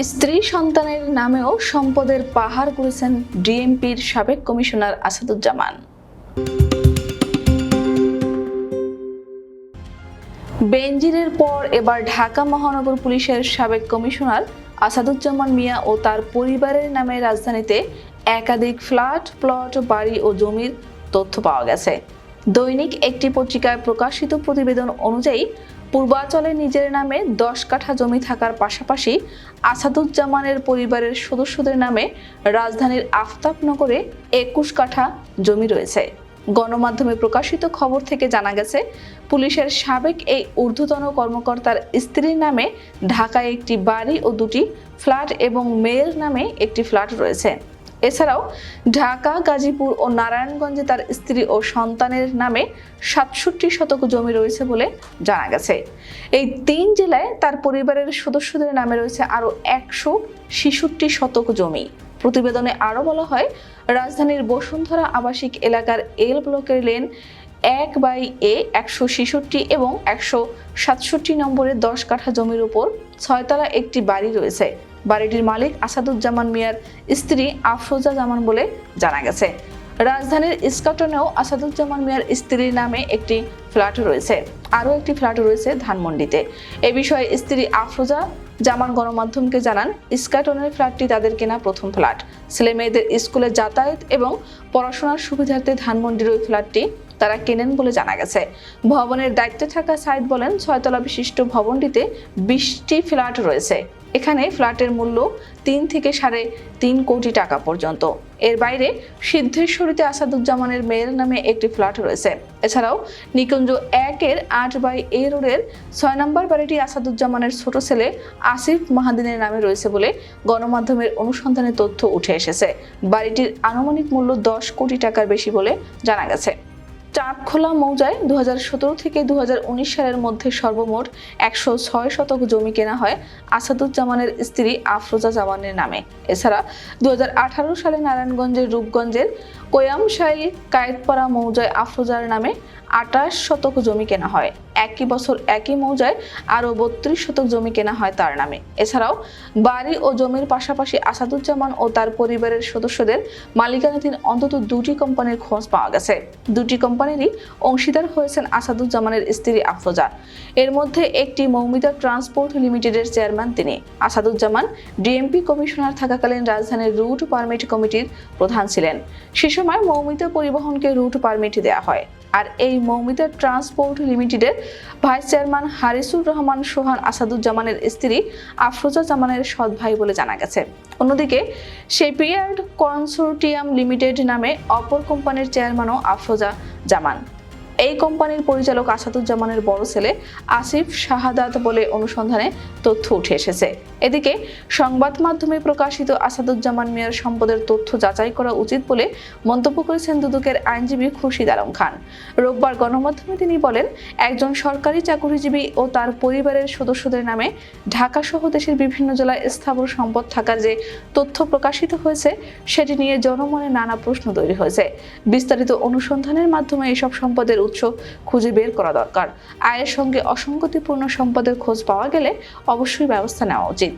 স্ত্রী সন্তানের নামেও সম্পদের পাহাড় করেছেন ডিএমপির সাবেক কমিশনার আসাদুজ্জামান। বেনজিরের পর এবার ঢাকা মহানগর পুলিশের সাবেক কমিশনার আসাদুজ্জামান মিয়া ও তার পরিবারের নামে রাজধানীতে একাধিক ফ্ল্যাট, প্লট, বাড়ি ও জমির তথ্য পাওয়া গেছে। দৈনিক একটি পত্রিকায় প্রকাশিত প্রতিবেদন অনুযায়ী পূর্বাচলে নিজের নামে দশ কাঠা জমি থাকার পাশাপাশি আসাদুজ্জামানের পরিবারের সদস্যদের নামে রাজধানীর আফতাবনগরে একুশ কাঠা জমি রয়েছে। গণমাধ্যমে প্রকাশিত খবর থেকে জানা গেছে, পুলিশের সাবেক এই ঊর্ধ্বতন কর্মকর্তার স্ত্রীর নামে ঢাকায় একটি বাড়ি ও দুটি ফ্ল্যাট এবং মেয়ের নামে একটি ফ্ল্যাট রয়েছে। এছাড়াও ঢাকা, গাজীপুর ও নারায়ণগঞ্জে তার স্ত্রী ও সন্তানের নামে সাতষট্টি শতক জমি রয়েছে বলে জানা গেছে। এই তিন জেলায় তার পরিবারের সদস্যদের নামে রয়েছে আরও একশো ছেষট্টি শতক জমি। প্রতিবেদনে আরও বলা হয়, রাজধানীর বসুন্ধরা আবাসিক এলাকার এল ব্লকের লেন এক বাই এ একশো ছেষট্টি এবং একশো সাতষট্টি নম্বরের দশ কাঠা জমির উপর ছয়তলা একটি বাড়ি রয়েছে। বাড়িটির মালিক আসাদুজ্জামান মিয়ার স্ত্রী আফরোজা জামান বলে জানা গেছে। রাজধানীর ইস্কাটনেও আসাদুজ্জামান মিয়ার স্ত্রীর নামে একটি ফ্ল্যাট রয়েছে। আরও একটি ফ্ল্যাট রয়েছে ধানমন্ডিতে। এ বিষয়ে স্ত্রী আফরোজা জামান গণমাধ্যমকে জানান, ইস্কাটনের ফ্ল্যাটটি তাদের কেনা প্রথম ফ্ল্যাট। ছেলে মেয়েদের স্কুলে যাতায়াত এবং পড়াশোনার সুবিধার্থে ধানমন্ডির ওই ফ্ল্যাটটি তারা কেনেন বলে জানা গেছে। ভবনের দায়িত্বে থাকা সাইদ বলেন, ছয়তলা বিশিষ্ট ভবনটিতে বিশটি ফ্ল্যাট রয়েছে। এখানে ফ্ল্যাটের মূল্য তিন থেকে সাড়ে তিন কোটি টাকা পর্যন্ত। এর বাইরে সিদ্ধেশ্বরীতে আসাদুজ্জামানের মেয়ের নামে একটি ফ্ল্যাট রয়েছে। এছাড়াও নিকুঞ্জ একের আট বাই এ রোডের ছয় নম্বর বাড়িটি আসাদুজ্জামানের ছোট ছেলে আসিফ মাহাদিনের নামে রয়েছে বলে গণমাধ্যমের অনুসন্ধানে তথ্য উঠে এসেছে। বাড়িটির আনুমানিক মূল্য দশ কোটি টাকার বেশি বলে জানা গেছে। চাঁদখোলা মৌজায় দু হাজার সতেরো থেকে দু হাজার উনিশ সালের মধ্যে সর্বমোট একশো ছয় শতক জমি কেনা হয় আসাদুজ্জামানের স্ত্রী আফরোজা জামানের নামে। এছাড়া দু হাজার আঠারো সালে নারায়ণগঞ্জের রূপগঞ্জের কোয়ামশাইল কায়েতপাড়া মৌজায় আফরোজার নামে আটাশ শতক জমি কেনা হয়। একই বছর একই মৌজায় আরও বত্রিশ শতক জমি কেনা হয় তার নামে। এছাড়াও বাড়ি ও জমির পাশাপাশি আসাদুজ্জামান ও তার পরিবারের সদস্যদের মালিকানাধীন অন্তত দুটি কোম্পানির খোঁজ পাওয়া গেছে। দুটি কোম্পানিরই অংশীদার হয়েছেন আসাদুজ্জামানের স্ত্রী আফরোজা। এর মধ্যে একটি মৌমিতা ট্রান্সপোর্ট লিমিটেডের চেয়ারম্যান তিনি। আসাদুজ্জামান ডিএমপি কমিশনার থাকাকালীন রাজধানীর রুট পারমিট কমিটির প্রধান ছিলেন। সে সময় মৌমিতা পরিবহনকে রুট পারমিট দেওয়া হয়। আর এই মৌমিতা ট্রান্সপোর্ট লিমিটেডের ভাইস চেয়ারম্যান হারিসুর রহমান সোহান আসাদুজ্জামানের স্ত্রী আফরোজা জামানের সৎ ভাই বলে জানা গেছে। অন্যদিকে শেপিয়ার্ড কনসোর্টিয়াম লিমিটেড নামে অপর কোম্পানির চেয়ারম্যানও আফরোজা জামান এই কোম্পানির পরিচালক আসাদুজ্জামানের বড় ছেলে আসিফ শাহাদাত বলে অনুসন্ধানে তথ্য উঠে এসেছে। এদিকে সংবাদ মাধ্যমে প্রকাশিত আসাদুজ্জামান মিয়ার সম্পদের তথ্য যাচাই করা উচিত বলে মন্তব্য করেছেন দুদকের আইনজীবী খুরশিদ আলম খান। রোববার গণমাধ্যমে তিনি বলেন, একজন সরকারি চাকুরিজীবী ও তার পরিবারের সদস্যদের নামে ঢাকা সহ দেশের বিভিন্ন জেলায় স্থাবর সম্পদ থাকার যে তথ্য প্রকাশিত হয়েছে, সেটি নিয়ে জনমনে নানা প্রশ্ন তৈরি হয়েছে। বিস্তারিত অনুসন্ধানের মাধ্যমে এসব সম্পদের উৎস খুঁজে বের করা দরকার। আয়ের সঙ্গে অসঙ্গতিপূর্ণ সম্পদের খোঁজ পাওয়া গেলে অবশ্যই ব্যবস্থা নেওয়া উচিত।